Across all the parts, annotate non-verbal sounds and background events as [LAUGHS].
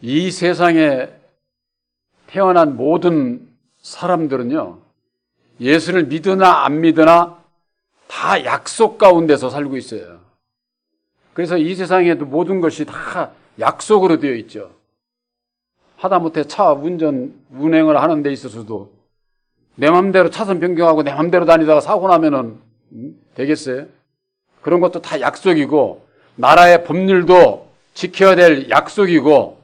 이 세상에 태어난 모든 사람들은요, 예수를 믿으나 안 믿으나 다 약속 가운데서 살고 있어요. 그래서 이 세상에도 모든 것이 다 약속으로 되어 있죠. 하다못해 차 운전, 운행을 하는 데 있어서도 내 맘대로 차선 변경하고 내 맘대로 다니다가 사고 나면은 음, 되겠어요? 그런 것도 다 약속이고 나라의 법률도 지켜야 될 약속이고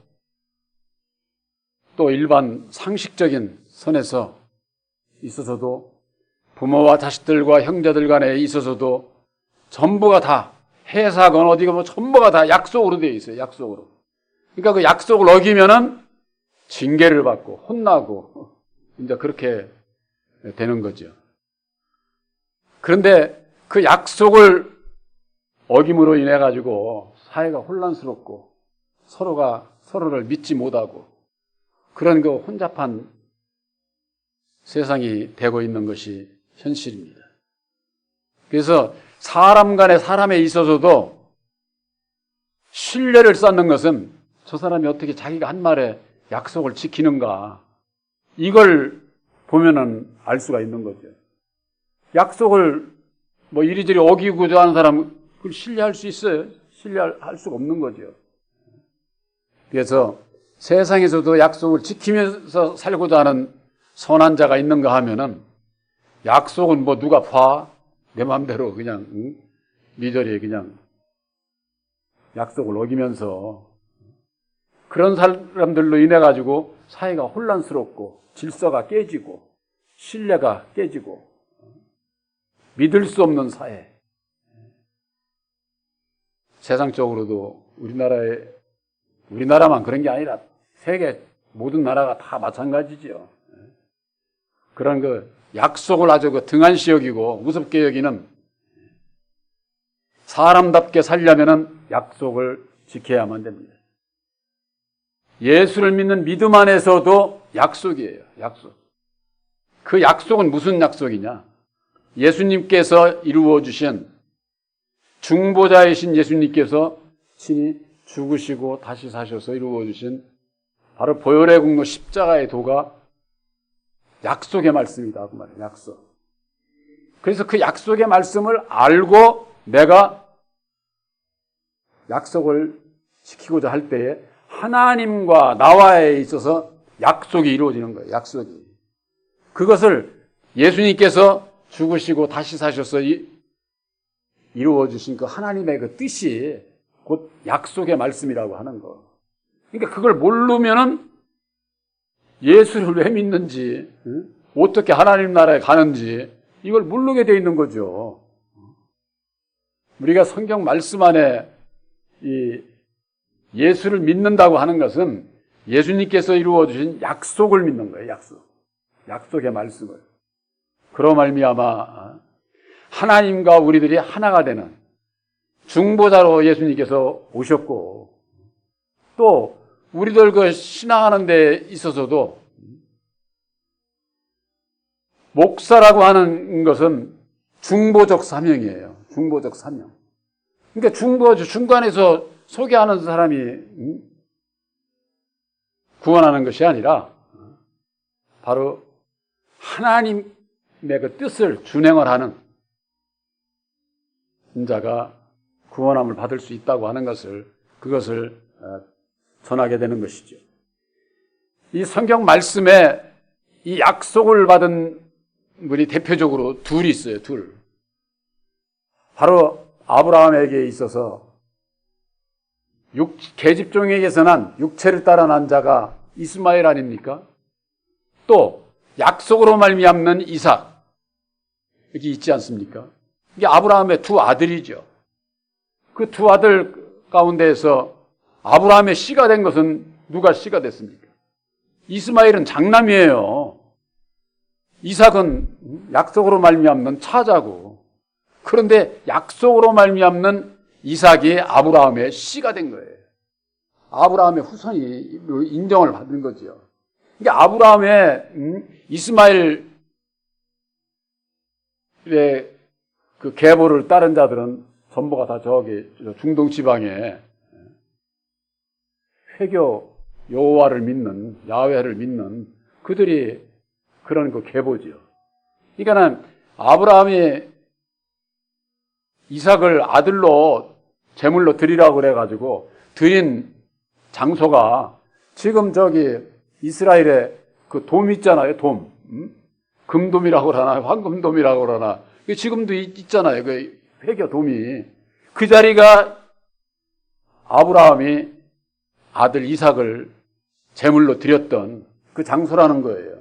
또 일반 상식적인 선에서 있어서도 부모와 자식들과 형제들 간에 있어서도 전부가 다 회사건 어디가 뭐 전부가 다 약속으로 되어 있어요. 약속으로. 그러니까 그 약속을 어기면은 징계를 받고 혼나고 이제 그렇게 되는 거죠. 그런데 그 약속을 어김으로 인해 가지고 사회가 혼란스럽고 서로가 서로를 믿지 못하고 그런 그 혼잡한 세상이 되고 있는 것이 현실입니다. 그래서 사람 간에 사람에 있어서도 신뢰를 쌓는 것은 저 사람이 어떻게 자기가 한 말에 약속을 지키는가 이걸 보면은 알 수가 있는 거죠. 약속을 뭐 이리저리 어기고자 하는 사람 그걸 신뢰할 수 있어요? 신뢰할 수가 없는 거죠. 그래서 세상에서도 약속을 지키면서 살고자 하는 선한 자가 있는가 하면은 약속은 뭐 누가 봐? 내 마음대로 그냥 응? 미저리 그냥 약속을 어기면서 그런 사람들로 인해 가지고 사회가 혼란스럽고 질서가 깨지고 신뢰가 깨지고 믿을 수 없는 사회. 세상적으로도 우리나라에 우리나라만 그런 게 아니라 세계 모든 나라가 다 마찬가지지요. 그런 그 약속을 아주 그 등한시 여기고 우습게 여기는 사람답게 살려면은 약속을 지켜야만 됩니다. 예수를 믿는 믿음 안에서도 약속이에요. 약속. 그 약속은 무슨 약속이냐? 예수님께서 이루어 주신 중보자이신 예수님께서 친히 죽으시고 다시 사셔서 이루어 주신 바로 보혈의 공로 십자가의 도가 약속의 말씀이다. 그 말이에요. 약속. 그래서 그 약속의 말씀을 알고 내가 약속을 지키고자 할 때에 하나님과 나와에 있어서 약속이 이루어지는 거예요. 약속이. 그것을 예수님께서 죽으시고 다시 사셔서 이, 이루어 주신 그 하나님의 그 뜻이 곧 약속의 말씀이라고 하는 거. 그러니까 그걸 모르면은 예수를 왜 믿는지, 어떻게 하나님 나라에 가는지, 이걸 모르게 되어 있는 거죠. 우리가 성경 말씀 안에 이 예수를 믿는다고 하는 것은 예수님께서 이루어 주신 약속을 믿는 거예요. 약속. 약속의 말씀을. 그로 말미암아 하나님과 우리들이 하나가 되는 중보자로 예수님께서 오셨고 또 우리들 그 신앙하는 데 있어서도 목사라고 하는 것은 중보적 사명이에요. 중보적 사명. 그러니까 중보 중간에서 소개하는 사람이 구원하는 것이 아니라 바로 하나님의 그 뜻을 준행을 하는 자가 구원함을 받을 수 있다고 하는 것을 그것을 전하게 되는 것이죠. 이 성경 말씀에 이 약속을 받은 분이 대표적으로 둘이 있어요. 둘. 바로 아브라함에게 있어서 육, 계집종에게서 난 육체를 따라 난 자가 이스마엘 아닙니까? 또 약속으로 말미암는 이삭 여기 있지 않습니까? 이게 아브라함의 두 아들이죠. 그 두 아들 가운데에서 아브라함의 씨가 된 것은 누가 씨가 됐습니까? 이스마엘은 장남이에요. 이삭은 약속으로 말미암는 차자고. 그런데 약속으로 말미암는 이삭이 아브라함의 씨가 된 거예요. 아브라함의 후손이 인정을 받는 거죠. 그러니까 아브라함의 음, 이스마엘의 그 계보를 따른 자들은 전부가 다 저기 중동 지방에 회교 여호와를 믿는 야훼를 믿는 그들이 그런 그 계보지요. 그러니까는 아브라함이 이삭을 아들로 제물로 드리라고 그래가지고 드린 장소가 지금 저기 이스라엘에 그돔 있잖아요, 돔. 음? 금돔이라고 그러나, 황금돔이라고 그러나. 이게 지금도 있- 있잖아요, 그 회교 돔이. 그 자리가 아브라함이 아들 이삭을 제물로 드렸던 그 장소라는 거예요.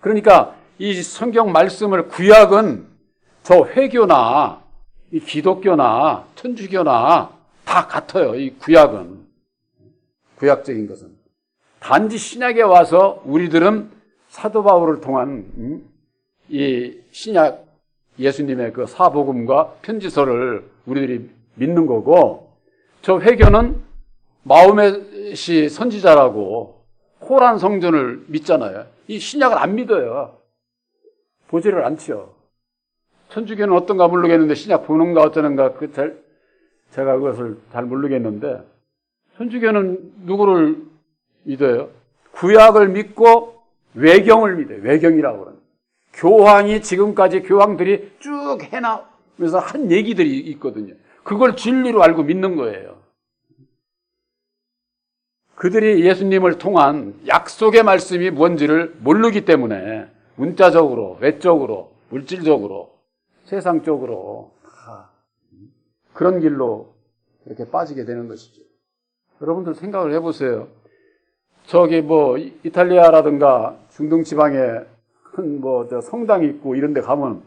그러니까 이 성경 말씀을 구약은 저 회교나 이 기독교나 천주교나 다 같아요. 이 구약은. 구약적인 것은. 단지 신약에 와서 우리들은 사도 바울을 통한 음, 이 신약 예수님의 그 사복음과 편지서를 우리들이 믿는 거고 저 회교는 마음의 선지자라고 코란 성전을 믿잖아요. 이 신약을 안 믿어요. 보지를 않죠. 천주교는 어떤가 모르겠는데 신약 보는가 어쩌는가 그 잘, 제가 그것을 잘 모르겠는데 천주교는 누구를 믿어요? 구약을 믿고 외경을 믿어요. 외경이라고 그러는. 교황이 지금까지 교황들이 쭉 해나면서 한 얘기들이 있거든요. 그걸 진리로 알고 믿는 거예요. 그들이 예수님을 통한 약속의 말씀이 뭔지를 모르기 때문에 문자적으로, 외적으로, 물질적으로, 세상적으로 다 그런 길로 이렇게 빠지게 되는 것이죠. 여러분들 생각을 해보세요. 저기 뭐 이- 이탈리아라든가 중동 지방에 큰 뭐 저 성당이 있고 이런 데 가면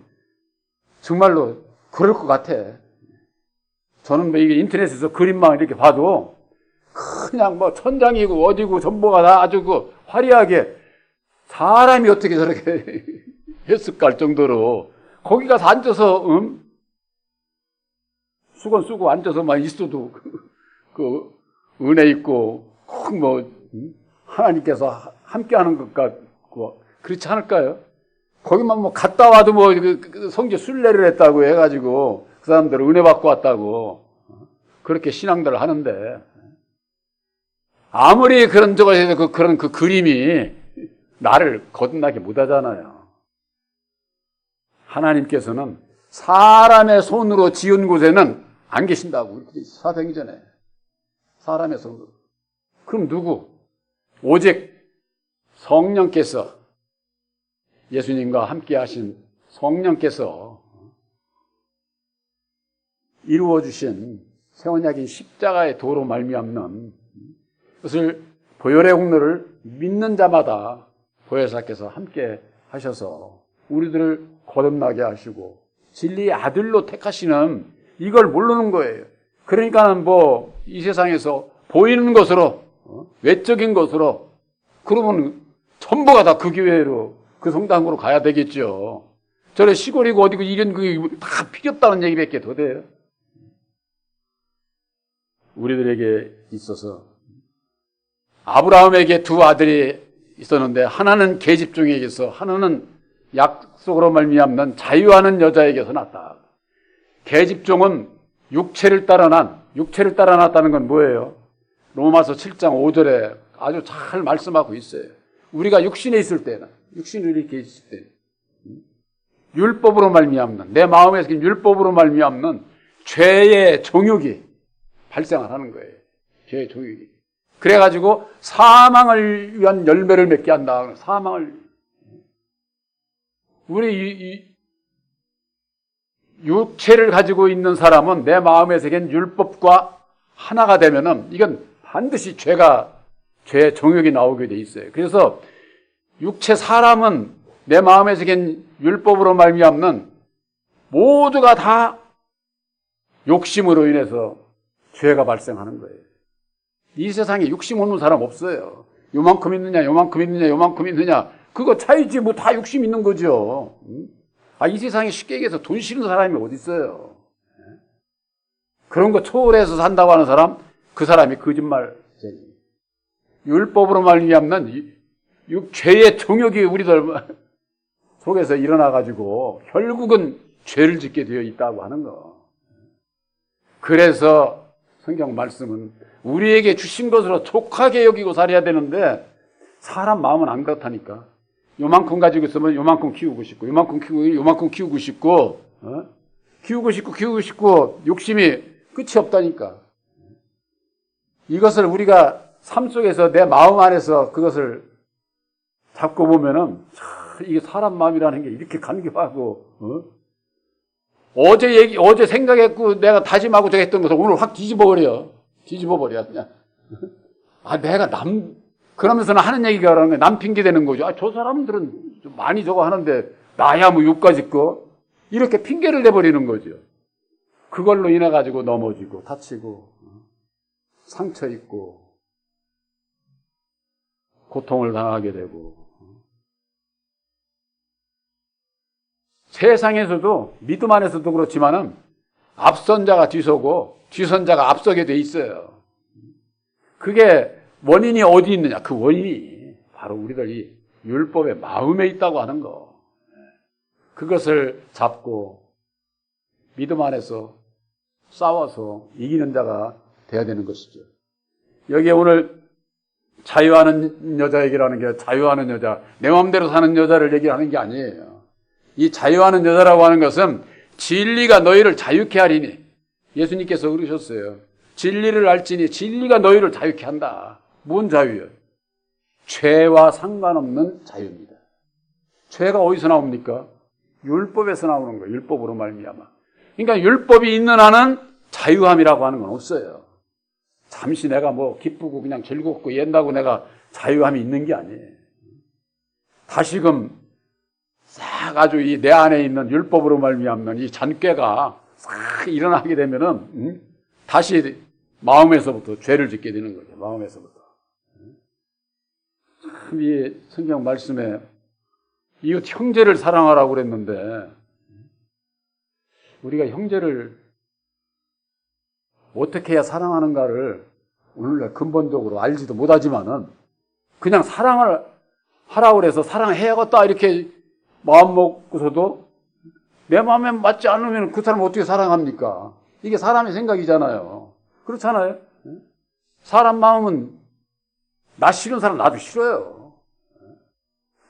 정말로 그럴 것 같아. 저는 뭐 이게 인터넷에서 그림만 이렇게 봐도 그냥 뭐 천장이고 어디고 전부가 다 아주 그 화려하게 사람이 어떻게 저렇게 [LAUGHS] 했을까 할 정도로 거기 가서 앉아서 음? 수건 쓰고 앉아서만 있어도 그, [LAUGHS] 그 은혜 있고 꼭뭐 하나님께서 하- 함께하는 것 같고 그렇지 않을까요? 거기만 뭐 갔다 와도 뭐 그- 그 성교 순례를 했다고 해가지고 그 사람들 은혜 받고 왔다고 그렇게 신앙들을 하는데 아무리 그런 저거 해도 그, 그런 그 그림이 나를 거듭나게 못 하잖아요. 하나님께서는 사람의 손으로 지은 곳에는 안 계신다고 있어요. 사도행전에 사람의 손으로. 그럼 누구? 오직 성령께서 예수님과 함께 하신 성령께서 이루어 주신 세원약인 십자가의 도로 말미암는 그것을 보혈의 공로를 믿는 자마다 보혜사께서 함께 하셔서 우리들을 거듭나게 하시고 진리의 아들로 택하시는 이걸 모르는 거예요. 그러니까 뭐 이 세상에서 보이는 것으로 어? 외적인 것으로 그러면 전부가 다그 교회로 그 성당으로 가야 되겠죠. 저래 시골이고 어디고 이런 그다 필요 없다는 얘기밖에 더 돼요. 우리들에게 있어서 아브라함에게 두 아들이 있었는데 하나는 계집종에게서 하나는 약속으로 말미암는 자유하는 여자에게서 났다. 계집종은 육체를 따라 난 육체를 따라 났다는 건 뭐예요? 로마서 7장 5절에 아주 잘 말씀하고 있어요. 우리가 육신에 있을 때는 육신이 이렇게 있을 때 율법으로 말미암는 내 마음에서 율법으로 말미암는 죄의 정욕이 발생을 하는 거예요. 죄의 정욕이. 그래가지고 사망을 위한 열매를 맺게 한다. 사망을 우리 이, 이 육체를 가지고 있는 사람은 내 마음에 새긴 율법과 하나가 되면은 이건 반드시 죄가 죄의 정욕이 나오게 돼 있어요. 그래서 육체 사람은 내 마음에 새긴 율법으로 말미암는 모두가 다 욕심으로 인해서 죄가 발생하는 거예요. 이 세상에 욕심 없는 사람 없어요. 요만큼 있느냐, 요만큼 있느냐, 요만큼 있느냐. 그거 차이지 뭐다 욕심 있는 거죠. 응? 아, 이 세상에 쉽게 얘기해서 돈 싫은 사람이 어디 있어요? 그런 거 초월해서 산다고 하는 사람, 그 사람이 거짓말. 율법으로 말미암는 죄의 정욕이 우리들 [LAUGHS] 속에서 일어나 가지고 결국은 죄를 짓게 되어 있다고 하는 거. 그래서 성경 말씀은 우리에게 주신 것으로 족하게 여기고 살아야 되는데 사람 마음은 안 그렇다니까. 요만큼 가지고 있으면 요만큼 키우고 싶고 요만큼 키우고 요만큼 키우고 싶고 어? 키우고 싶고 키우고 싶고 욕심이 끝이 없다니까. 이것을 우리가 삶 속에서 내 마음 안에서 그것을 잡고 보면은 참 이게 사람 마음이라는 게 이렇게 간교하고 어? 어제 얘기 어제 생각했고 내가 다짐하고 저 했던 것을 오늘 확 뒤집어 버려 뒤집어 그냥. [LAUGHS] 아 내가 남 그러면서는 하는 얘기가 그러는 거야. 남 핑계 대는 거죠. 아 저 사람들은 좀 많이 저거 하는데 나야 뭐 욕까지 거 이렇게 핑계를 내버리는 거죠. 그걸로 인해 가지고 넘어지고 다치고 어? 상처 입고 고통을 당하게 되고. 세상에서도 믿음 안에서도 그렇지만은 앞선 자가 뒤서고 뒤선 자가 앞서게 돼 있어요. 그게 원인이 어디 있느냐? 그 원인이 바로 우리들 이 율법의 마음에 있다고 하는 거. 그것을 잡고 믿음 안에서 싸워서 이기는 자가 돼야 되는 것이죠. 여기에 오늘 자유하는 여자 얘기라는 게 자유하는 여자, 내 마음대로 사는 여자를 얘기하는 게 아니에요. 이 자유하는 여자라고 하는 것은 진리가 너희를 자유케 하리니 예수님께서 그러셨어요. 진리를 알지니 진리가 너희를 자유케 한다. 뭔 자유예요? 죄와 상관없는 자유입니다. 죄가 어디서 나옵니까? 율법에서 나오는 거예요. 율법으로 말미암아. 그러니까 율법이 있는 한은 자유함이라고 하는 건 없어요. 잠시 내가 뭐 기쁘고 그냥 즐겁고 옛다고 내가 자유함이 있는 게 아니에요. 다시금 싹 아주 이 내 안에 있는 율법으로 말미암는 이 잔꾀가 싹 일어나게 되면은 음? 다시 마음에서부터 죄를 짓게 되는 거죠. 마음에서부터. 참이 성경 말씀에 이웃 형제를 사랑하라고 그랬는데 우리가 형제를 어떻게 해야 사랑하는가를 오늘날 근본적으로 알지도 못하지만은 그냥 사랑을 하라고 그래서 사랑해야겠다 이렇게 마음 먹고서도 내 마음에 맞지 않으면 그 사람 어떻게 사랑합니까? 이게 사람의 생각이잖아요. 그렇잖아요. 사람 마음은 나 싫은 사람 나도 싫어요.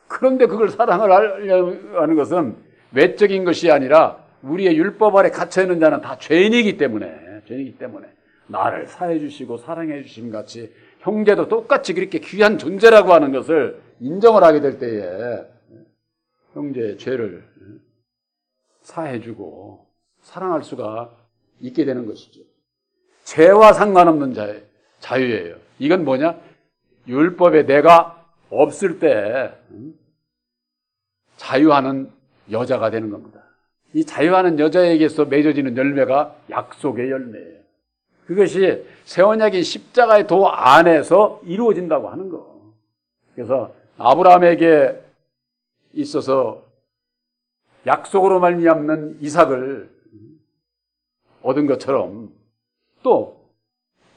그런데 그걸 사랑을 하려고 하는 것은 외적인 것이 아니라 우리의 율법 아래 갇혀 있는 자는 다 죄인이기 때문에 죄인이기 때문에 나를 사해 주시고 사랑해 주심 같이 형제도 똑같이 그렇게 귀한 존재라고 하는 것을 인정을 하게 될 때에 형제의 죄를 사해주고 사랑할 수가 있게 되는 것이죠. 죄와 상관없는 자, 자유예요. 이건 뭐냐? 율법에 내가 없을 때 자유하는 여자가 되는 겁니다. 이 자유하는 여자에게서 맺어지는 열매가 약속의 열매예요. 그것이 세원약인 십자가의 도 안에서 이루어진다고 하는 거. 그래서 아브라함에게 있어서 약속으로 말미암는 이삭을 얻은 것처럼 또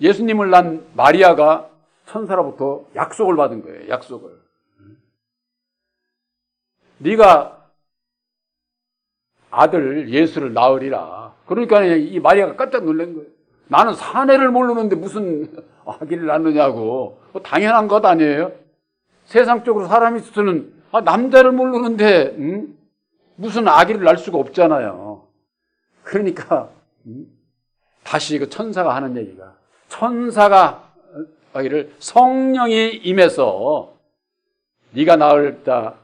예수님을 낳은 마리아가 천사로부터 약속을 받은 거예요. 약속을. 네가 아들 예수를 낳으리라. 그러니까 이 마리아가 깜짝 놀란 거예요. 나는 사내를 모르는데 무슨 [LAUGHS] 아기를 낳느냐고. 뭐 당연한 것 아니에요? 세상적으로 사람이 있어서는 아, 남자를 모르는데 음? 무슨 아기를 낳을 수가 없잖아요. 그러니까 음? 다시 그 천사가 하는 얘기가 천사가 아기를 성령이 임해서 네가 낳을 자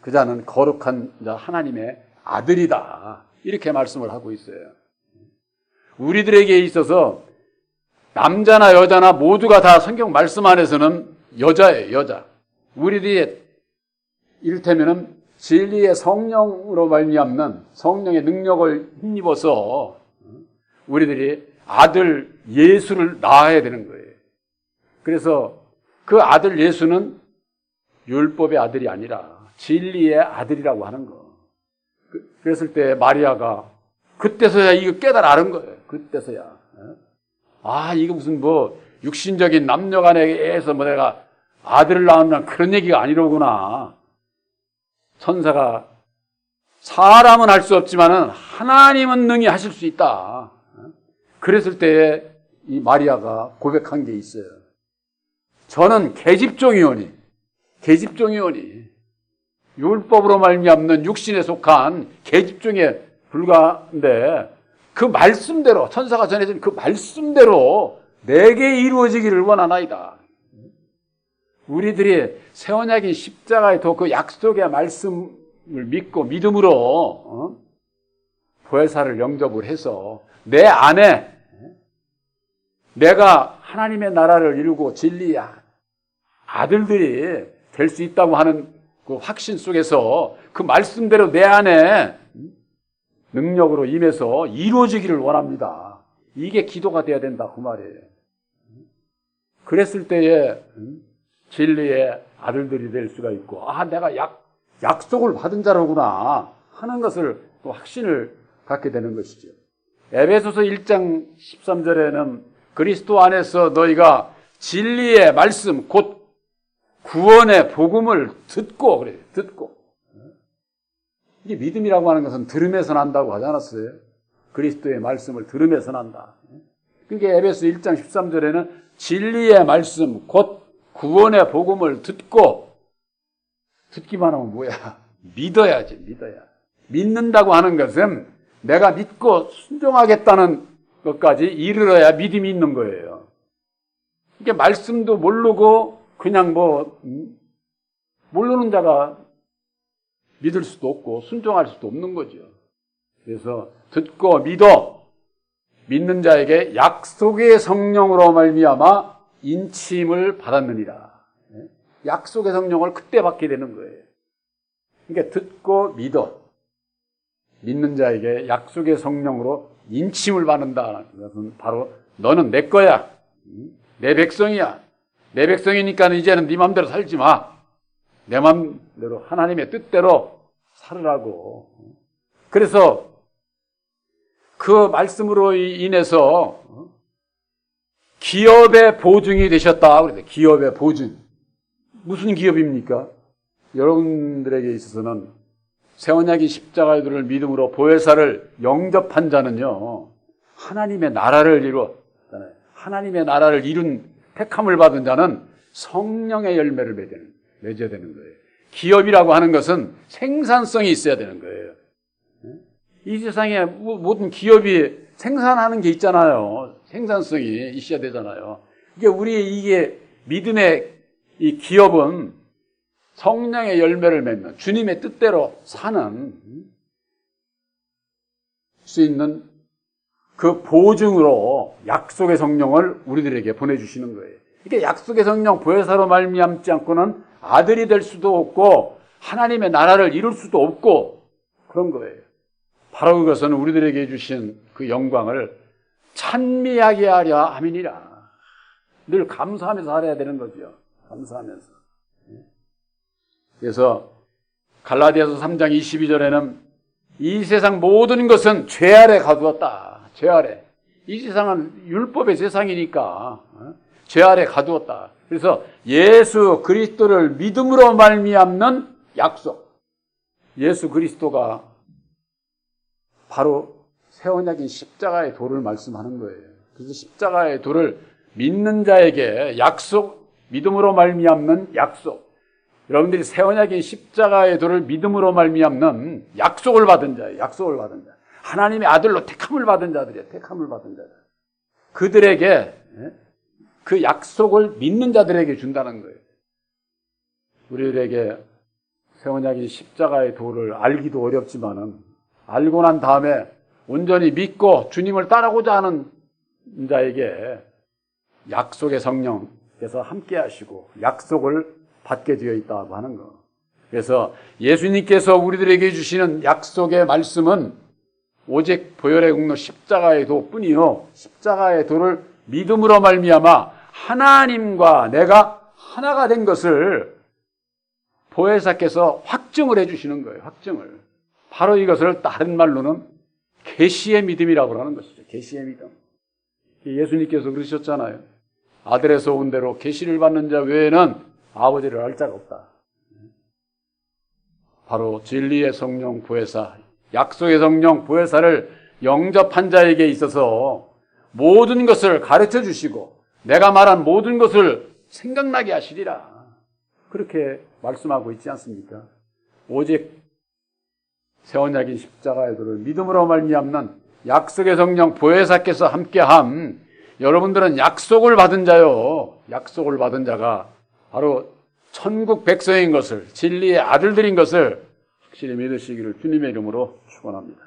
그자는 거룩한 자 하나님의 아들이다 이렇게 말씀을 하고 있어요. 우리들에게 있어서 남자나 여자나 모두가 다 성경 말씀 안에서는 여자예요, 여자. 우리들이 이를테면은 진리의 성령으로 말미암는 성령의 능력을 힘입어서 우리들이 아들 예수를 낳아야 되는 거예요. 그래서 그 아들 예수는 율법의 아들이 아니라 진리의 아들이라고 하는 거. 그- 그랬을 때 마리아가 그때서야 이거 깨달아 아는 거예요. 그때서야. 아, 이거 무슨 뭐 육신적인 남녀 간에서 뭐 내가 아들을 낳는다는 그런 얘기가 아니로구나. 천사가 사람은 할 수 없지만은 하나님은 능히 하실 수 있다. 그랬을 때에 이 마리아가 고백한 게 있어요. 저는 계집종이오니, 계집종이오니, 율법으로 말미암는 육신에 속한 계집종에 불과한데 그 말씀대로 천사가 전해진 그 말씀대로 내게 이루어지기를 원하나이다. 우리들이 새 언약인 십자가의 도그 약속의 말씀을 믿고 믿음으로 어? 보혜사를 영접을 해서 내 안에 내가 하나님의 나라를 이루고 진리의 아들들이 될 수 있다고 하는 그 확신 속에서 그 말씀대로 내 안에 능력으로 임해서 이루어지기를 원합니다. 이게 기도가 돼야 된다 그 말이에요. 그랬을 때에 진리의 아들들이 될 수가 있고 아 내가 약 약속을 받은 자로구나 하는 것을 또 확신을 갖게 되는 것이죠. 에베소서 1장 13절에는 그리스도 안에서 너희가 진리의 말씀 곧 구원의 복음을 듣고 그래 듣고 이게 믿음이라고 하는 것은 들음에서 난다고 하지 않았어요? 그리스도의 말씀을 들음에서 난다. 그게 에베소 1장 13절에는 진리의 말씀 곧 구원의 복음을 듣고 듣기만 하면 뭐야? 믿어야지 믿어야. 믿는다고 하는 것은 내가 믿고 순종하겠다는 것까지 이르러야 믿음이 있는 거예요. 이게 말씀도 모르고 그냥 뭐 음? 모르는 자가 믿을 수도 없고 순종할 수도 없는 거죠. 그래서 듣고 믿어 믿는 자에게 약속의 성령으로 말미암아 인침을 받았느니라. 약속의 성령을 그때 받게 되는 거예요. 그러니까 듣고 믿어 믿는 자에게 약속의 성령으로 인침을 받는다. 그것은 바로 너는 내 거야. 내 백성이야. 내 백성이니까 이제는 네 맘대로 살지 마. 내 맘대로 하나님의 뜻대로 살으라고. 그래서 그 말씀으로 인해서 기업의 보증이 되셨다. 그래서 기업의 보증. 무슨 기업입니까? 여러분들에게 있어서는 세원약이 십자가의 도를 믿음으로 보혜사를 영접한 자는요, 하나님의 나라를 이루어, 하나님의 나라를 이룬 택함을 받은 자는 성령의 열매를 맺는, 맺어야 되는 거예요. 기업이라고 하는 것은 생산성이 있어야 되는 거예요. 이 세상에 모든 기업이 생산하는 게 있잖아요. 생산성이 있어야 되잖아요. 이게 우리 이게 믿음의 이 기업은 성령의 열매를 맺는 주님의 뜻대로 사는 수 있는 그 보증으로 약속의 성령을 우리들에게 보내주시는 거예요. 이게 약속의 성령 보혜사로 말미암지 않고는 아들이 될 수도 없고 하나님의 나라를 이룰 수도 없고 그런 거예요. 바로 그것은 우리들에게 주신 그 영광을 찬미하게 하려 함이니라. 늘 감사하면서 살아야 되는 거죠. 감사하면서. 그래서 갈라디아서 3장 22절에는 이 세상 모든 것은 죄 아래 가두었다. 죄 아래. 이 세상은 율법의 세상이니까 어? 죄 아래 가두었다. 그래서 예수 그리스도를 믿음으로 말미암는 약속. 예수 그리스도가 바로 새 언약인 십자가의 도를 말씀하는 거예요. 그래서 십자가의 도를 믿는 자에게 약속, 믿음으로 말미암는 약속. 여러분들이 새 언약인 십자가의 도를 믿음으로 말미암는 약속을 받은 자예요. 약속을 받은 자. 하나님의 아들로 택함을 받은 자들이에요. 택함을 받은 자들. 그들에게 예? 그 약속을 믿는 자들에게 준다는 거예요. 우리들에게 새 언약인 십자가의 도를 알기도 어렵지만은 알고 난 다음에 온전히 믿고 주님을 따르고자 하는 자에게 약속의 성령께서 함께 하시고 약속을 받게 되어 있다고 하는 거. 그래서 예수님께서 우리들에게 주시는 약속의 말씀은 오직 보혈의 공로 십자가의 도뿐이요 십자가의 도를 믿음으로 말미암아 하나님과 내가 하나가 된 것을 보혜사께서 확증을 해주시는 거예요. 확증을. 바로 이것을 다른 말로는 계시의 믿음이라고 하는 것이죠. 계시의 믿음. 예수님께서 그러셨잖아요. 아들에서 온 대로 계시를 받는 자 외에는 아버지를 알 자가 없다. 바로 진리의 성령 보혜사, 약속의 성령 보혜사를 영접한 자에게 있어서 모든 것을 가르쳐 주시고 내가 말한 모든 것을 생각나게 하시리라. 그렇게 말씀하고 있지 않습니까? 오직 세원약인 십자가의 도를 믿음으로 말미암는 약속의 성령 보혜사께서 함께함 여러분들은 약속을 받은 자요. 약속을 받은 자가 바로 천국 백성인 것을 진리의 아들들인 것을 확실히 믿으시기를 주님의 이름으로 축원합니다.